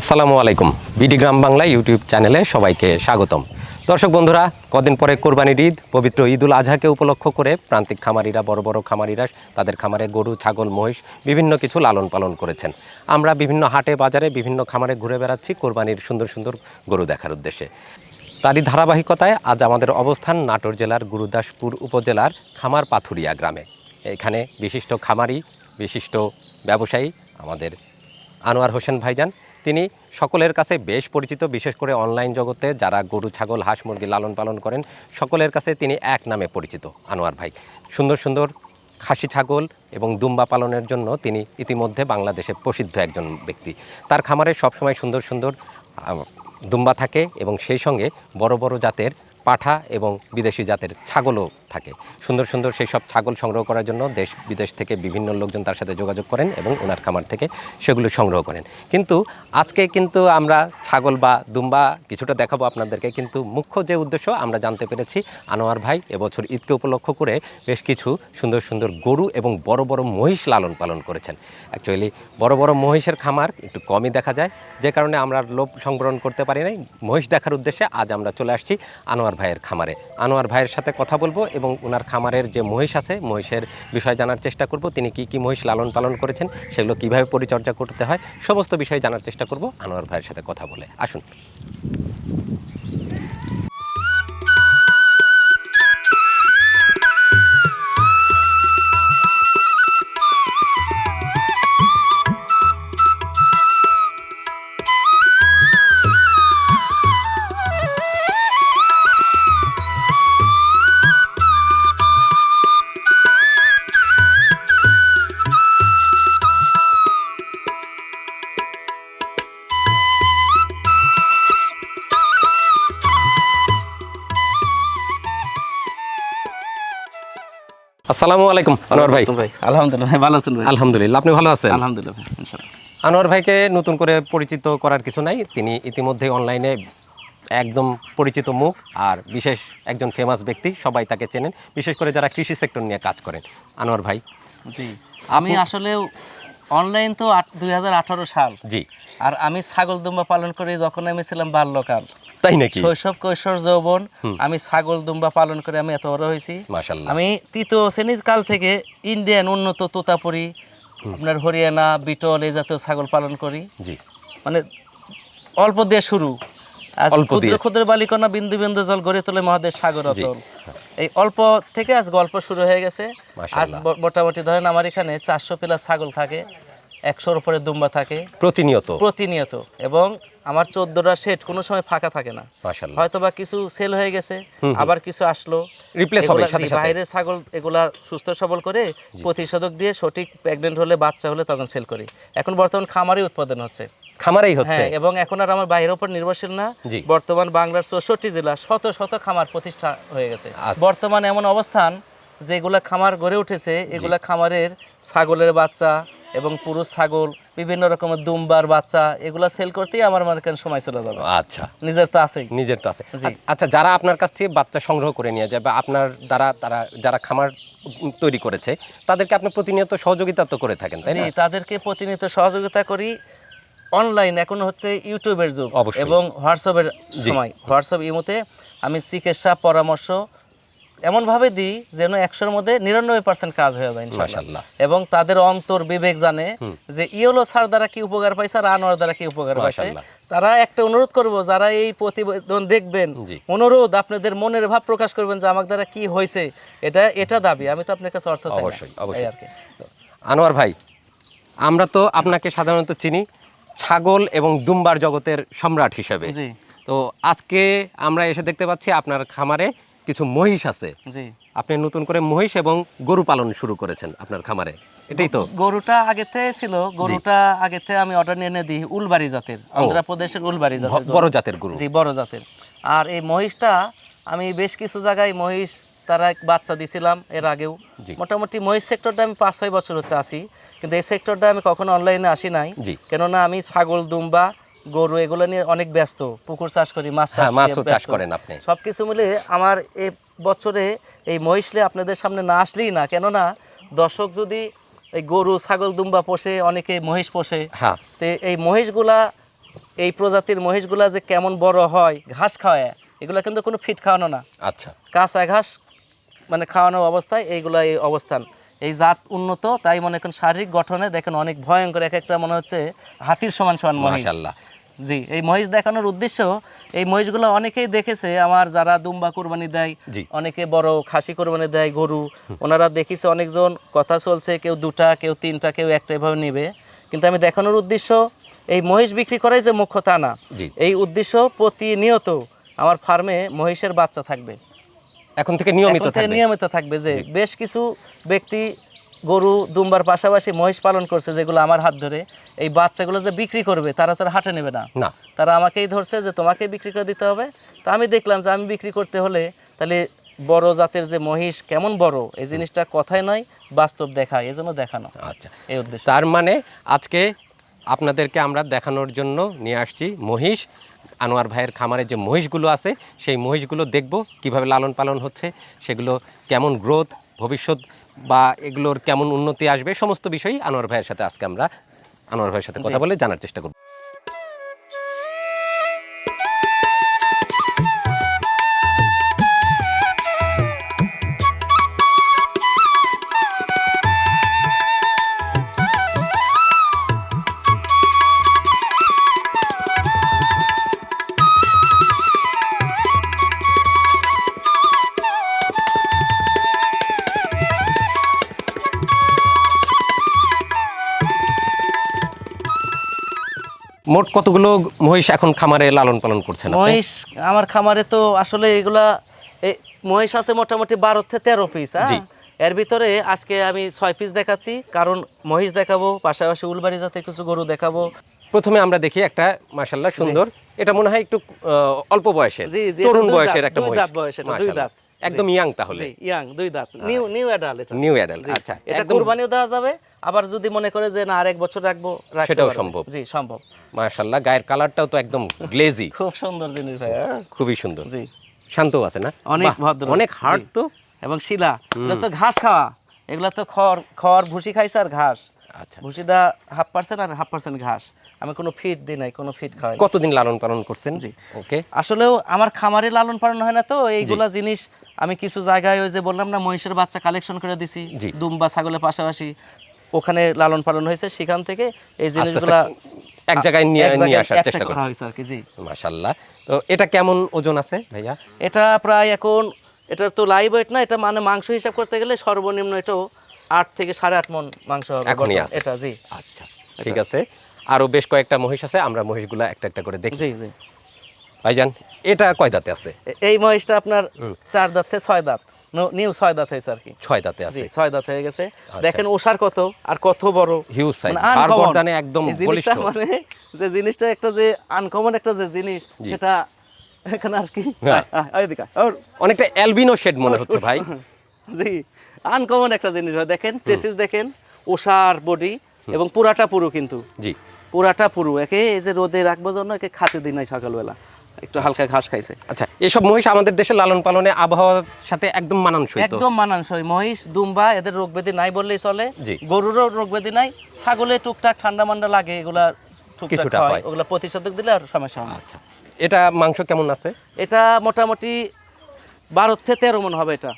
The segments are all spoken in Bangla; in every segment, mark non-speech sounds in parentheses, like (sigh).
আসসালামু আলাইকুম। বিডি গ্রাম বাংলা ইউটিউব চ্যানেলে সবাইকে স্বাগতম। দর্শক বন্ধুরা, কদিন পরে কোরবানির ঈদ, পবিত্র ঈদুল আজহাকে উপলক্ষ করে প্রান্তিক খামারিরা, বড় বড় খামারিরা তাদের খামারে গরু, ছাগল, মহিষ, বিভিন্ন কিছু লালন পালন করেছেন। আমরা বিভিন্ন হাটে, বাজারে বিভিন্ন খামারে ঘুরে বেড়াচ্ছি কোরবানির সুন্দর সুন্দর গরু দেখার উদ্দেশ্যে। তারই ধারাবাহিকতায় আজ আমাদের অবস্থান নাটোর জেলার গুরুদাসপুর উপজেলার খামার পাথুরিয়া গ্রামে। এখানে বিশিষ্ট খামারি, বিশিষ্ট ব্যবসায়ী আমাদের আনোয়ার হোসেন ভাইজান তিনি সকলের কাছে বেশ পরিচিত, বিশেষ করে অনলাইন জগতে যারা গরু, ছাগল, হাঁস, মুরগি লালন পালন করেন, সকলের কাছে তিনি এক নামে পরিচিত আনোয়ার ভাই। সুন্দর সুন্দর খাসি ছাগল এবং দুম্বা পালনের জন্য তিনি ইতিমধ্যে বাংলাদেশে প্রসিদ্ধ একজন ব্যক্তি। তার খামারে সবসময় সুন্দর সুন্দর দুম্বা থাকে এবং সেই সঙ্গে বড় বড় জাতের পাঠা এবং বিদেশি জাতের ছাগলও থাকে। সুন্দর সুন্দর সেই সব ছাগল সংগ্রহ করার জন্য দেশ বিদেশ থেকে বিভিন্ন লোকজন তার সাথে যোগাযোগ করেন এবং ওনার খামার থেকে সেগুলো সংগ্রহ করেন। কিন্তু আজকে কিন্তু আমরা ছাগল বা দুম্বা কিছুটা দেখাবো আপনাদেরকে, কিন্তু মুখ্য যে উদ্দেশ্য আমরা জানতে পেরেছি, আনোয়ার ভাই এবছর ঈদকে উপলক্ষ করে বেশ কিছু সুন্দর সুন্দর গরু এবং বড় বড় মহিষ লালন পালন করেছেন। অ্যাকচুয়ালি বড় বড় মহিষের খামার একটু কমই দেখা যায়, যে কারণে আমরা লোভ সংবরণ করতে পারি নাই। মহিষ দেখার উদ্দেশ্যে আজ আমরা চলে আসছি আনোয়ার ভাইয়ের খামারে। আনোয়ার ভাইয়ের সাথে কথা বলব এবং ওনার খামারের যে মহিষ আছে, মহিষের বিষয় জানার চেষ্টা করব। তিনি কি কি মহিষ লালন পালন করেছেন, সেগুলো কীভাবে পরিচর্যা করতে হয়, সমস্ত বিষয় জানার চেষ্টা করব আনোয়ার ভাইয়ের সাথে কথা বলে। আসুন। আসসালামু আলাইকুম আনোয়ার ভাই। আলহামদুলিল্লাহ ভাই ভালো আছেন ভাই? আলহামদুলিল্লাহ আপনি ভালো আছেন? আলহামদুলিল্লাহ ইনশাআল্লাহ। আনোয়ার ভাইকে নতুন করে পরিচিত করার কিছু নাই। তিনি ইতিমধ্যে অনলাইনে একদম পরিচিত মুখ আর বিশেষ একজন ফেমাস ব্যক্তি সবাই তাকে চেনেন। বিশেষ করে যারা কৃষি সেক্টর নিয়ে কাজ করেন। আনোয়ার ভাই। জি আমি আসলে অনলাইন তো দুই সাল। জি। আর আমি ছাগল দুম্বা পালন করি যখন আমি ছিলাম বাল্যকাল। তাই নাকি? শৈশব কৈশোর যৌবন আমি ছাগল দুম্বা পালন করে আমি এত বড় হয়েছি। আমি তৃতীয় শ্রেণির কাল থেকে ইন্ডিয়ান উন্নত তোতাপুরি আপনার হরিয়ানা বিটল এই জাতীয় ছাগল পালন করি। জি। মানে অল্প দিয়ে শুরু। ক্ষুদ্র। ক্ষুদ্র বালিকণা বিন্দু বিন্দু জল গড়ে তোলে মহাদেশ সাগর। অতল এই অল্প থেকে আজ গল্প শুরু হয়ে গেছে। আজ মোটামুটি ধরেন আমার এখানে চারশো প্লাস ছাগল থাকে। একশোর উপরে দুম্বা থাকে। প্রতিনিয়ত? প্রতিনিয়ত। এবং আমার চোদ্দটা সেট কোনো সময় ফাঁকা থাকে না। হয়তো বা কিছু সেল হয়ে গেছে আবার কিছু আসলো। বাইরের ছাগল এগুলা সুস্থ সবল করে প্রতিষেধক দিয়ে সঠিক প্রেগনেন্ট হলে বাচ্চা হলে তখন সেল করি। এখন বর্তমান খামারে উৎপাদন হচ্ছে। খামারেই হচ্ছে? হ্যাঁ এবং এখন আর আমার বাইরের উপর নির্ভরশীল না। বর্তমান বাংলার চৌষট্টি জেলা শত শত খামার প্রতিষ্ঠা হয়ে গেছে। আচ্ছা। বর্তমান এমন অবস্থান যেগুলা খামার গড়ে উঠেছে এগুলা খামারের ছাগলের বাচ্চা এবং পুরো ছাগল বিভিন্ন রকমের দুম্বার বাচ্চা এগুলো সেল করতেই আমার মনে করেন সময় চলে যাবে। আচ্ছা। নিজের তো আছেই। নিজের তো আছে। আচ্ছা যারা আপনার কাছ থেকে বাচ্চা সংগ্রহ করে নিয়ে যায় বা আপনার দ্বারা তারা যারা খামার তৈরি করেছে তাদেরকে আপনি প্রতিনিয়ত সহযোগিতা তো করে থাকেন তাই না? তাদেরকে প্রতিনিয়ত সহযোগিতা করি অনলাইন এখন হচ্ছে ইউটিউবের যুগ এবং হোয়াটসঅ্যাপের সময়। হোয়াটসঅ্যাপ ইমোতে আমি চিকিৎসা পরামর্শ এমনভাবে দিই যেন একশোর মধ্যে নিরানব্বই পার্সেন্ট কাজ হয়ে যায় ইনশাআল্লাহ। এবং তাদের অন্তর বিবেক জানে যে ইয়েলো সার দ্বারা কি উপকার পাইছে আর আনোয়ার দ্বারা কি উপকার পাইছে। তারা একটা অনুরোধ করব যারা এই প্রতিবেদন দেখবেন অনুরোধ আপনাদের মনের ভাব প্রকাশ করবেন যে আমার দ্বারা কি হয়েছে এটা এটা দাবি আমি তো আপনার কাছে অর্থ চাই অবশ্যই, অবশ্যই। আর কি। আনোয়ার ভাই আমরা তো আপনাকে সাধারণত চিনি ছাগল এবং দুম্বার জগতের সম্রাট হিসেবে। তো আজকে আমরা এসে দেখতে পাচ্ছি আপনার খামারে কিছু মহিষ আছে। জি। আপনি নতুন করে মহিষ এবং গরু পালন শুরু করেছেন আপনার খামারে। এটাই তো। গরুটা আগে থেকে ছিল গরুটা আগে থেকে আমি অর্ডার নিয়ে এনে দিই উলবাড়ি জাতের অন্ধ্রপ্রদেশের উলবাড়ি জাতের বড় জাতের গরু। জি বড় জাতের। আর এই মহিষটা আমি বেশ কিছু জায়গায় মহিষ তারা এক বাচ্চা দিছিলাম এর আগেও। মোটামুটি মহিষ সেক্টরটা আমি পাঁচ ছয় বছর হচ্ছে আসি কিন্তু এই সেক্টরটা আমি কখনো অনলাইনে আসি নাই। কেননা আমি ছাগল দুম্বা গরু এগুলো নিয়ে অনেক ব্যস্ত। পুকুর চাষ করি মাছ চাষ হ্যাঁ মাছও চাষ করেন আপনি। সবকিছু মিলে আমার এ বছরে এই মহিষলে আপনাদের সামনে না আসলেই না কেননা দর্শক যদি এই গরু ছাগল দুম্বা পোষে অনেকে মহিষ পোষে হ্যাঁ। তো এই মহিষগুলা এই প্রজাতির মহিষগুলা যে কেমন বড় হয় ঘাস খাওয়ায় এগুলা কিন্তু কোনো ফিট খাওয়ানো না। আচ্ছা। কাঁচা ঘাস মানে খাওয়ানো অবস্থায় এইগুলা এই অবস্থান। এই জাত উন্নত তাই মনে করেন শারীরিক গঠনে দেখেন অনেক ভয়ঙ্কর এক একটা মনে হচ্ছে হাতির সমান সমান মহিষ জি এই মহিষ দেখানোর উদ্দেশ্য এই মহিষগুলো অনেকেই দেখেছে আমার যারা দুম্বা কোরবানি দেয় অনেকে বড় খাসি কোরবানি দেয় গরু ওনারা দেখিছে অনেকজন কথা চলছে কেউ দুটা কেউ তিনটা কেউ একটা এভাবে নেবে। কিন্তু আমি দেখানোর উদ্দেশ্য এই মহিষ বিক্রি করাই যে মুখ্য তা না। এই উদ্দেশ্য প্রতিনিয়ত আমার ফার্মে মহিষের বাচ্চা থাকবে। এখন থেকে নিয়মিত থাকবে। যে বেশ কিছু ব্যক্তি গরু দুম্বার পাশাপাশি মহিষ পালন করছে যেগুলো আমার হাত ধরে এই বাচ্চাগুলো যে বিক্রি করবে তারা তারা হাটে নেবে না। না। তারা আমাকেই ধরছে যে তোমাকে বিক্রি করে দিতে হবে। তো আমি দেখলাম যে আমি বিক্রি করতে হলে তাহলে বড় জাতের যে মহিষ কেমন বড়? এই জিনিসটা কথাই নয় বাস্তব দেখা এই জন্য দেখানো। আচ্ছা। এই উদ্দেশ্য। তার মানে আজকে আপনাদেরকে আমরা দেখানোর জন্য নিয়ে আসছি মহিষ। আনোয়ার ভাইয়ের খামারে যে মহিষগুলো আছে সেই মহিষগুলো দেখব কীভাবে লালন পালন হচ্ছে সেগুলো কেমন গ্রোথ ভবিষ্যৎ বা এগুলোর কেমন উন্নতি আসবে সমস্ত বিষয়ই আনোয়ার ভাইয়ের সাথে আজকে আমরা আনোয়ার ভাইয়ের সাথে কথা বলে জানার চেষ্টা করব। মোট কতগুলো মহিষ এখন খামারে লালন পালন করছেন? মহিষ আমার খামারে তো আসলে এগুলা এই মহিষ আছে মোটামুটি বারো থেকে তেরো পিস জি। এর ভিতরে আজকে আমি ছয় পিস দেখাচ্ছি কারণ মহিষ দেখাবো পাশাপাশি উলবাড়ি যাতে কিছু গরু দেখাবো। প্রথমে আমরা দেখি একটা মাশাল্লাহ সুন্দর। এটা মনে হয় একটু অল্প বয়সের জি, তরুণ বয়সের একটা দুই দাঁত বয়স দুই দাঁত। একদম ইয়াং তাহলে। ইয়াং দুই দাঁত। নিউ নিউ অ্যাডাল এটা। নিউ অ্যাডাল্ট আচ্ছা এটা কুরবানিও দেওয়া যাবে আবার যদি মনে করে যে না আরেক বছর রাখব সেটাও সম্ভব। জি সম্ভব। মাশাল্লাহ গায়ের কালারটাও তো একদম গ্লেজি (laughs) খুব সুন্দর জিনিস ভাই হ্যাঁ? খুবই সুন্দর। জি। শান্ত আছে না? অনেক ভদ্র। অনেক হার্ড তো। এবং শিলা এগুলো তো ঘাস খাওয়া। এগুলো তো খড় খড় ভুসি খাইছে আর ঘাস। আচ্ছা। ভুসিটা হাফ পার্সেন্ট আর হাফ পার্সেন্ট ঘাস। আমি কোনো ফিট দিই নাই কোনো ফিট খাওয়াই কতদিন লালন পালন করছেন? জি। ওকে আসলেও আমার খামারে লালন পালন হয় না তো এইগুলা জিনিস আমি কিছু জায়গায় ওই যে বললাম না মহিষের বাচ্চা কালেকশন করে দিছি। দুম্বা ছাগলের পাশাপাশি। ওখানে লালন পালন হয়েছে সেখান থেকে এই জিনিসগুলা এক জায়গায় নিয়ে নিয়ে আসার চেষ্টা করা হয়েছে আর কি জি। মাশাল্লাহ তো এটা কেমন ওজন আছে ভাইয়া? এটা প্রায় এখন এটা তো লাইভ ওয়েট না এটা মানে মাংস হিসাব করতে গেলে সর্বনিম্ন এটাও আট থেকে সাড়ে আট মন মাংস হবে। এটা জি। আচ্ছা ঠিক আছে। আরও বেশ কয়েকটা মহিষ আছে আমরা মহিষগুলা একটা একটা করে দেখি। জি জি। ভাইজান এটা কয় দাঁতে আছে? এই মহিষটা আপনার চার দাঁত ছয় দাঁত। নিউ ছয় দাঁত হয়েছে আর কি ছয় দাঁতে আছে। ছয় দাঁত হয়ে গেছে। দেখেন ওষার কত আর কত বড়। হিউজ সাইজ মানে আর গর্দানে একদম বলিষ্ঠ। মানে যে জিনিসটা একটা যে আনকমন একটা যে জিনিস। সেটা এখানে আর কি। অনেকটা অ্যালবিনো শেড মনে হচ্ছে ভাই। জি আনকমন একটা জিনিস হয়। দেখেন চেসিস দেখেন ওষার বডি এবং পুরাটা পুরো কিন্তু। জি। পুরাটা পুরো। একে এই যে রোদে রাখবার জন্য একে খাতে দিই নাই সকালবেলা। একটু হালকা ঘাস খাইছে। আচ্ছা এসব মহিষ আমাদের দেশে লালন পালনে আবহাওয়ার সাথে একদম মানানসই একদম মানানসই। মহিষ দুম্বা এদের রোগ ব্যাধি নাই বললেই চলে। গরুরও রোগ ব্যাধি নাই। ছাগলে টুকটাক ঠান্ডা মান্ডা লাগে এগুলা কিছুটা হয়। ওগুলা প্রতিষেধক দিলে আর সমস্যা হয় আচ্ছা এটা মাংস কেমন আছে? এটা মোটামুটি বারো থেকে তেরো মন হবে এটা।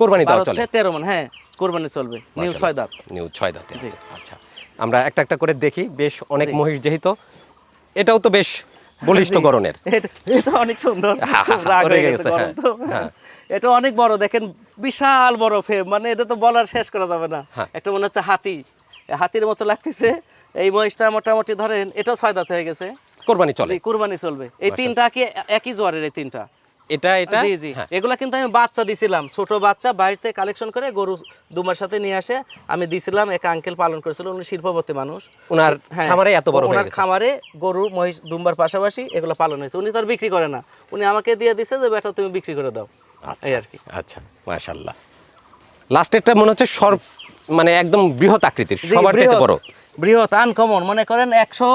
কোরবানি বারো থেকে তেরো মন হ্যাঁ কোরবানি চলবে। নিউ ছয় দাঁত। নিউ ছয় দাঁতে আচ্ছা আমরা একটা একটা করে দেখি। বেশ অনেক মহিষ যেহেতু এটাও তো বেশ বলিষ্ঠ। গরনের এটা অনেক সুন্দর। রাগ হয়ে গেছে হ্যাঁ। হ্যাঁ। এটা অনেক বড় দেখেন বিশাল বড় ফেম। মানে এটা তো বলার শেষ করা যাবে না। হ্যাঁ। একটা মনে হচ্ছে হাতি। হাতির মতো লাগতেছে। এই মহিষটা মোটামুটি ধরেন এটাও ছয় দাঁত হয়ে গেছে। কোরবানি চলে। কোরবানি চলবে। এই তিনটা কি একই জোয়ারের এই তিনটা? এটা এটা? জি জি। হ্যাঁ, এগুলা কিন্তু আমি বাচ্চা দিছিলাম। ছোট বাচ্চা বাড়িতে কালেকশন করে গরু দুমার সাথে নিয়ে আসে। আমি দিছিলাম এক আঙ্কেল পালন করেছিল উনি শিল্পপতি মানুষ। ওনার হ্যাঁ, খামারে এত বড় ওনার খামারে গরু মহিষ দুম্বার পাশাপাশি এগুলো পালন হয়েছে। উনি তো আর বিক্রি করে না। উনি আমাকে দিয়ে দিছে যে বেটা তুমি বিক্রি করে দাও। এই আর কি। আচ্ছা মাশাআল্লাহ। লাস্টেরটা মনে হচ্ছে সর্ব মানে একদম বৃহৎ আকৃতির সবার চাইতে বড়। বৃহৎ আনকমন মনে করেন একশো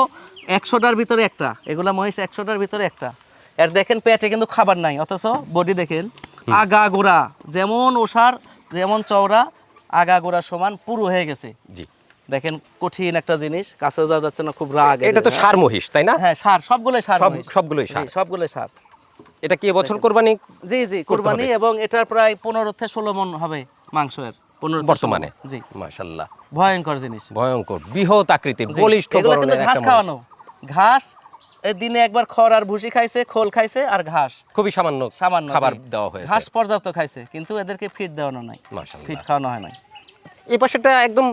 একশোটার ভিতরে একটা। এগুলা মহিষ একশোটার ভিতরে একটা। এর দেখেন পেটে কিন্তু খাবার নাই অথচ বডি দেখেন আগা গোড়া যেমন ওষার যেমন চওড়া আগা গোড়া সমান পুরো হয়ে গেছে। জি। দেখেন কঠিন একটা জিনিস কাছে যাওয়া যাচ্ছে না খুব রাগ এটা তো সার মহিষ তাই না? হ্যাঁ সার সবগুলোই সার সব- সবগুলোই সার। সবগুলোই সার। এটা কি বছর কোরবানি জি জি কুরবানি এবং এটার প্রায় পনেরো থেকে ষোলো মন হবে মাংসের পনেরো বর্তমানে? জি। মাশাল্লাহ। ভয়ঙ্কর জিনিস। ভয়ঙ্কর বৃহৎ আকৃতির বলিষ্ঠ ঘাস খাওয়ানো। ঘাস দিনে একবার খড় আর ভুসি খাইছে খোল খাইছে আর ঘাস। খুবই সামান্য সামান্য খাবার দেওয়া হয়েছে। ঘাস পর্যাপ্ত খাইছে কিন্তু এদেরকে ফিট দেওয়ানো নাই। ফিট খাওয়ানো হয় নাই। এই পাশেটা একদম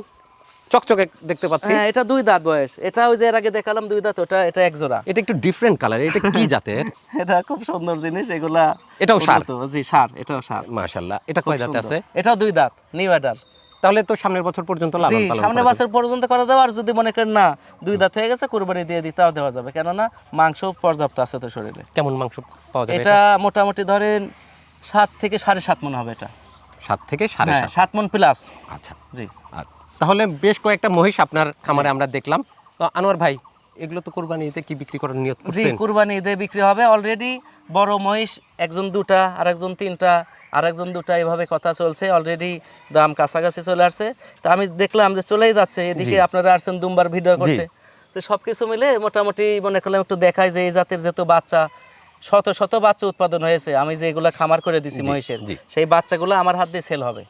চকচকে দেখতে পাচ্ছি। হ্যাঁ এটা দুই দাঁত বয়স। এটা ওই যে এর আগে দেখালাম দুই দাঁত ওটা এটা এক জোড়া। এটা একটু ডিফারেন্ট কালার এটা কি (laughs) জাতের? এটা খুব সুন্দর জিনিস এগুলা এটাও সার? জি সার এটাও সার। মাশাল্লাহ এটা কয় জাতে আছে? এটাও দুই দাঁত নিউ অ্যাডাল তাহলে তো সামনের বছর পর্যন্ত সামনের জি বছর পর্যন্ত করা দেওয়া আর যদি মনে করেন না দুই দাঁত হয়ে গেছে কুরবানি দিয়ে দিই তাও দেওয়া যাবে। কেননা মাংস পর্যাপ্ত আছে তো শরীরে। কেমন মাংস পাওয়া যাবে এটা মোটামুটি ধরেন সাত থেকে সাড়ে সাত মন হবে এটা। সাত থেকে সাড়ে হ্যাঁ সাত। সাত মন প্লাস আচ্ছা। জি। তাহলে বেশ কয়েকটা মহিষ আপনার খামারে আমরা দেখলাম। তো আনোয়ার ভাই এগুলো তো কোরবানিতে কি বিক্রি করার নিয়ত জি কোরবানি কুরবানি ঈদে বিক্রি হবে অলরেডি বড় মহিষ একজন দুটা আর একজন তিনটা আর একজন দুটা এভাবে কথা চলছে অলরেডি দাম কাছাকাছি চলে আসছে। তো আমি দেখলাম যে চলেই যাচ্ছে এদিকে আপনারা আসছেন দুমবার ভিডিও করতে। তো সব কিছু মিলে মোটামুটি মনে করলাম একটু দেখায় যে এই জাতের যেহেতু বাচ্চা শত শত বাচ্চা উৎপাদন হয়েছে। আমি যে এগুলা খামার করে দিছি মহিষের সেই বাচ্চাগুলো আমার হাত দিয়ে সেল হবে।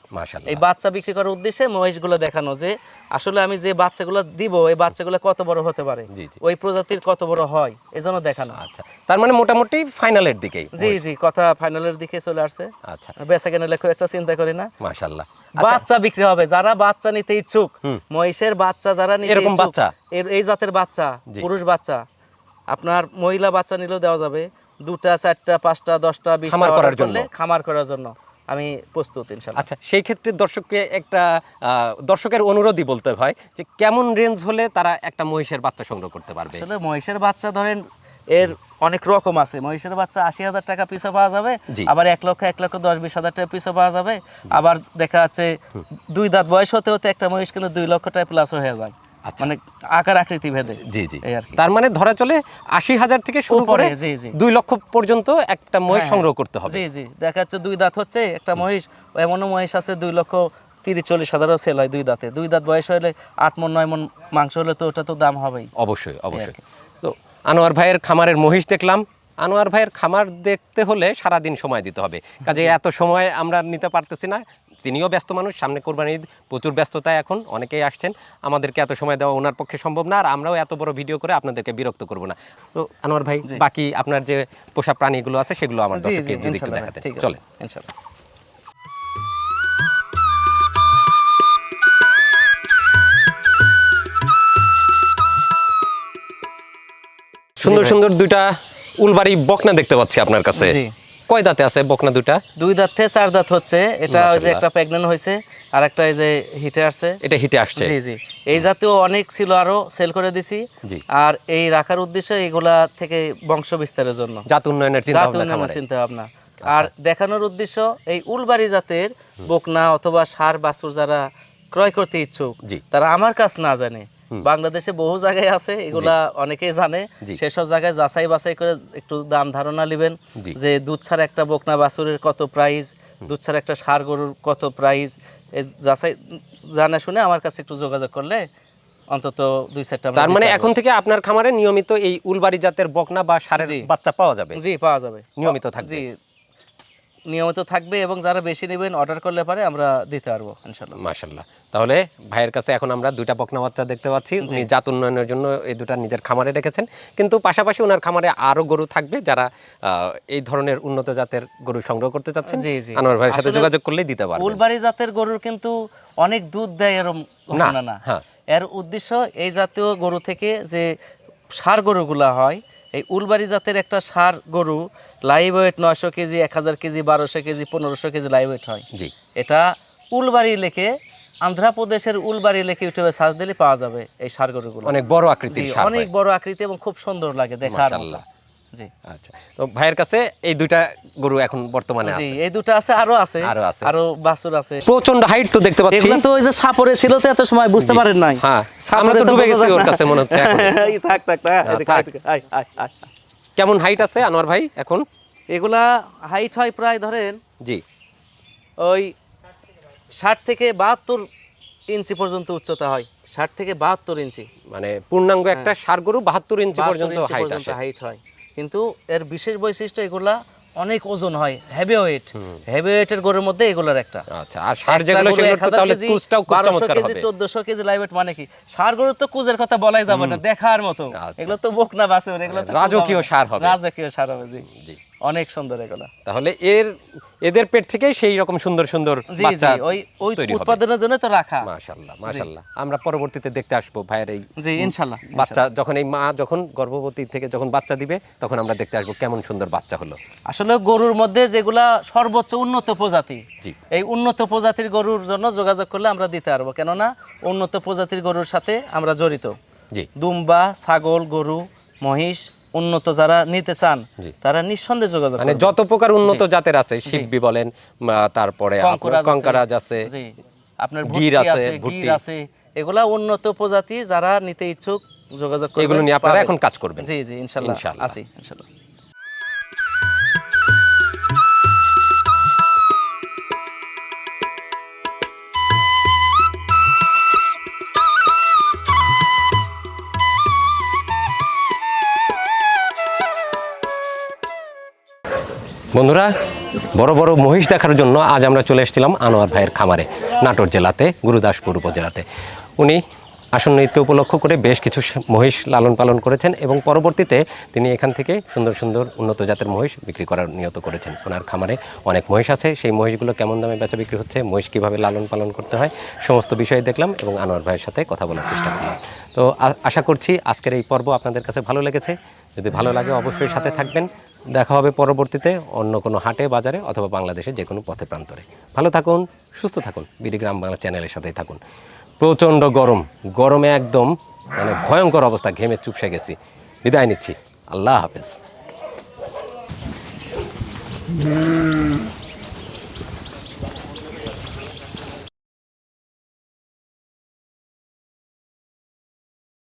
এই বাচ্চা বিক্রি করার উদ্দেশ্যে মহিষগুলো দেখানো যে আসলে আমি যে বাচ্চাগুলো দিব এই বাচ্চাগুলো কত বড় হতে পারে। ওই প্রজাতির কত বড় হয়? এজন্য দেখানো। আচ্ছা তার মানে মোটামুটি ফাইনালের দিকেই জি জি কথা ফাইনালের দিকে চলে আসছে। আচ্ছা। বেচা কেনা লেখো একটা চিন্তা করি না। মাশাল্লাহ বাচ্চা বিক্রি হবে যারা বাচ্চা নিতে ইচ্ছুক মহিষের বাচ্চা যারা নিতে এরকম বাচ্চা? এই জাতের বাচ্চা পুরুষ বাচ্চা আপনার মহিলা বাচ্চা নিলেও দেওয়া যাবে। দুটা চারটা পাঁচটা দশটা বিশটা খামার করার জন্য। খামার করার জন্য আমি প্রস্তুত ইনশাল্লাহ আচ্ছা সেই ক্ষেত্রে দর্শককে একটা দর্শকের অনুরোধই বলতে হয় যে কেমন রেঞ্জ হলে তারা একটা মহিষের বাচ্চা সংগ্রহ করতে পারবে? আসলে মহিষের বাচ্চা ধরেন এর অনেক রকম আছে। মহিষের বাচ্চা আশি হাজার টাকা পিছু পাওয়া যাবে আবার এক লক্ষ এক লক্ষ দশ বিশ হাজার টাকা পিছু পাওয়া যাবে। আবার দেখা যাচ্ছে দুই দাঁত বয়স হতে হতে একটা মহিষ কিন্তু দুই লক্ষ টাকা প্লাস হয়ে যায়। মানে আকার আকৃতি ভেদে। জি জি। তার মানে ধরা চলে আশি হাজার থেকে শুরু করে। দুই লক্ষ পর্যন্ত একটা মহিষ হ্যাঁ, সংগ্রহ করতে হবে। জি জি। দেখা যাচ্ছে দুই দাঁত হচ্ছে একটা মহিষ এমনও মহিষ আছে দুই লক্ষ তিরিশ চল্লিশ হাজারও সেল হয় দুই দাঁতে। দুই দাঁত বয়স হলে আট মন নয় মন মাংস হলে তো ওটা তো দাম হবেই। অবশ্যই অবশ্যই। তো আনোয়ার ভাইয়ের খামারের মহিষ দেখলাম। আনোয়ার ভাইয়ের খামার দেখতে হলে সারাদিন সময় দিতে হবে। কাজে এত সময় আমরা নিতে পারতেছি না। তিনিও ব্যস্ত মানুষ সামনে কোরবানি ঈদ প্রচুর ব্যস্ততায় এখন অনেকেই আসছেন। আমাদেরকে এত সময় দেওয়া ওনার পক্ষে সম্ভব না আর আমরাও এত বড় ভিডিও করে আপনাদেরকে বিরক্ত করব না। তো আনোয়ার ভাই বাকি আপনার যে পোষা প্রাণীগুলো আছে সেগুলো আমার দর্শককে যদি একটু দেখাতেন ঠিক আছে চলে সুন্দর সুন্দর দুইটা উলবাড়ি বকনা দেখতে পাচ্ছি আপনার কাছে। কয় দাঁতে আছে বকনা দুইটা? দুই দাঁত চার দাঁত হচ্ছে। এটা ওই যে একটা প্রেগনেন্ট হয়েছে আর একটা এই যে হিটে আসছে। এটা হিটে আসছে। জি জি। এই জাতীয় অনেক ছিল আরও সেল করে দিছি। জি। আর এই রাখার উদ্দেশ্য এগুলা থেকে বংশ বিস্তারের জন্য। জাত উন্নয়নের চিন্তা জাত ভাবনা উন্নয়নের চিন্তা ভাবনা। আর দেখানোর উদ্দেশ্য এই উলবাড়ি জাতের বকনা অথবা সার বাছুর যারা ক্রয় করতে ইচ্ছুক জি। তারা আমার কাছ না জানে। বাংলাদেশে বহু জায়গায় আছে এগুলা অনেকেই জানে। সেসব জায়গায় যাচাই বাছাই করে একটু দাম ধারণা নেবেন যে দুধ ছাড়া একটা বকনা বাছুরের কত প্রাইস দুধ ছাড়া একটা সার গরুর কত প্রাইস যাচাই জানা শুনে আমার কাছে একটু যোগাযোগ করলে অন্তত দুই চারটা তার মানে এখন থেকে আপনার খামারে নিয়মিত এই উলবাড়ি জাতের বকনা বা সারের বাচ্চা পাওয়া যাবে? জি পাওয়া যাবে। নিয়মিত থাকবে। জি নিয়মিত থাকবে এবং যারা বেশি নেবেন অর্ডার করলে পারে আমরা দিতে পারব ইনশাল্লাহ। মাশাল্লাহ। তাহলে ভাইয়ের কাছে এখন আমরা দুইটা বকনা বাচ্চা দেখতে পাচ্ছি। উনি জাত উন্নয়নের জন্য এই দুটা নিজের খামারে রেখেছেন। কিন্তু পাশাপাশি ওনার খামারে আরও গরু থাকবে যারা এই ধরনের উন্নত জাতের গরু সংগ্রহ করতে চাচ্ছেন। জি, জি। আনোয়ার ভাইয়ের সাথে যোগাযোগ করলেই দিতে পারবে উলবাড়ি জাতের গরুর কিন্তু অনেক দুধ দেয় এরম না, না। হ্যাঁ। এর উদ্দেশ্য এই জাতীয় গরু থেকে যে সার গরুগুলা হয় এই উলবাড়ি জাতের একটা সার গরু লাইভ ওয়েট নয়শো কেজি এক হাজার কেজি বারোশো কেজি পনেরোশো কেজি লাইভ ওয়েট হয়। জি। এটা উলবাড়ি লেখে আন্ধ্রপ্রদেশের উলবাড়ি লেখে ইউটিউবে সার্চ দিলে পাওয়া যাবে এই সার গরুগুলো। অনেক বড় আকৃতি অনেক বড় আকৃতি এবং খুব সুন্দর লাগে দেখার মতো। মাশাআল্লাহ। জি। আচ্ছা। তো ভাইয়ের কাছে এই দুইটা গরু এখন বর্তমানে আছে? এই দুটো আছে আরও আছে। আরও আছে। আরও বাছুর আছে। প্রচণ্ড হাইট তো দেখতে পাচ্ছি। এগুলো তো ওই যে সাপরে ছিল তো এত সময় বুঝতে পারেন নাই। হ্যাঁ আমরা তো ডুবে গেছি ওর কাছে মনে হচ্ছে (laughs) থাক থাক থাক হ্যাঁ, এদিকে, থাক। এদিকে, আয়, আয়, আয়। কেমন হাইট আছে আনোয়ার ভাই এখন? এগুলা হাইট হয় প্রায় ধরেন জি। ওই ষাট থেকে বাহাত্তর ইঞ্চি পর্যন্ত উচ্চতা হয়। ষাট থেকে বাহাত্তর ইঞ্চি। মানে পূর্ণাঙ্গ একটা সার গরু বাহাত্তর ইঞ্চি পর্যন্ত হাইট হয়। কিন্তু এর বিশেষ বৈশিষ্ট্য এগুলা অনেক ওজন হয় হেভি ওয়েট হেভি ওয়েটের গরুর মধ্যে এগুলোর একটা। আচ্ছা আর সার যেগুলো সেগুলো তো তাহলে কুজটাও খুব চমৎকার কেজি হবে। চোদ্দশো কেজি লাইভ ওয়েট মানে কি? সার গরুর তো কুজের কথা বলাই যাবে না দেখার মতো। আচ্ছা। এগুলো তো বোক না বাসে এগুলো তো রাজকীয় সার হবে। রাজকীয় সার হবে জি। জি। অনেক সুন্দর এগুলো। তাহলে এর এদের পেট থেকেই সেই রকম সুন্দর সুন্দর বাচ্চা ওই ওই উৎপাদনের জন্য তো রাখা। মাশাআল্লাহ মাশাআল্লাহ। আমরা পরবর্তীতে দেখতে আসব ভাইয়ের এই জি ইনশাল্লাহ বাচ্চা যখন এই মা যখন গর্ভবতী থেকে যখন বাচ্চা দিবে তখন আমরা দেখতে আসব কেমন সুন্দর বাচ্চা হলো। আসলে গরুর মধ্যে যেগুলা সর্বোচ্চ উন্নত প্রজাতি জি। এই উন্নত প্রজাতির গরুর জন্য যোগাযোগ করলে আমরা দিতে পারব। কেননা উন্নত প্রজাতির গরুর সাথে আমরা জড়িত। জি। দুম্বা ছাগল গরু মহিষ উন্নত যারা নিতে চান তারা নিঃসন্দেহে যোগাযোগ মানে যত প্রকার উন্নত জাতের আছে শিববি বলেন তারপরে কঙ্করাজ আছে। আপনার গির আছে, গির আছে এগুলা উন্নত প্রজাতি যারা নিতে ইচ্ছুক যোগাযোগ এগুলো নিয়ে আপনারা এখন কাজ করবেন। জি জি ইনশাল্লাহ। আছি ইনশাল্লাহ। বন্ধুরা, বড় বড় মহিষ দেখার জন্য আজ আমরা চলে এসেছিলাম আনোয়ার ভাইয়ের খামারে, নাটোর জেলাতে, গুরুদাসপুর উপজেলাতে। উনি আসন্ন ঈদকে উপলক্ষ করে বেশ কিছু মহিষ লালন পালন করেছেন এবং পরবর্তীতে তিনি এখান থেকে সুন্দর সুন্দর উন্নত জাতের মহিষ বিক্রি করার নিয়ত করেছেন। ওনার খামারে অনেক মহিষ আছে, সেই মহিষগুলো কেমন দামে বেচা বিক্রি হচ্ছে, মহিষ কীভাবে লালন পালন করতে হয়, সমস্ত বিষয় দেখলাম এবং আনোয়ার ভাইয়ের সাথে কথা বলার চেষ্টা করলাম। তো আশা করছি আজকের এই পর্ব আপনাদের কাছে ভালো লেগেছে। যদি ভালো লাগে অবশ্যই সাথে থাকবেন। দেখা হবে পরবর্তীতে অন্য কোনো হাটে, বাজারে অথবা বাংলাদেশে যে কোনো পথে প্রান্তরে। ভালো থাকুন, সুস্থ থাকুন, বিডি গ্রাম বাংলা চ্যানেলের সাথেই থাকুন। প্রচণ্ড গরম, গরমে একদম মানে ভয়ঙ্কর অবস্থা, ঘেমে চুপসে গেছি। বিদায় নিচ্ছি, আল্লাহ হাফেজ।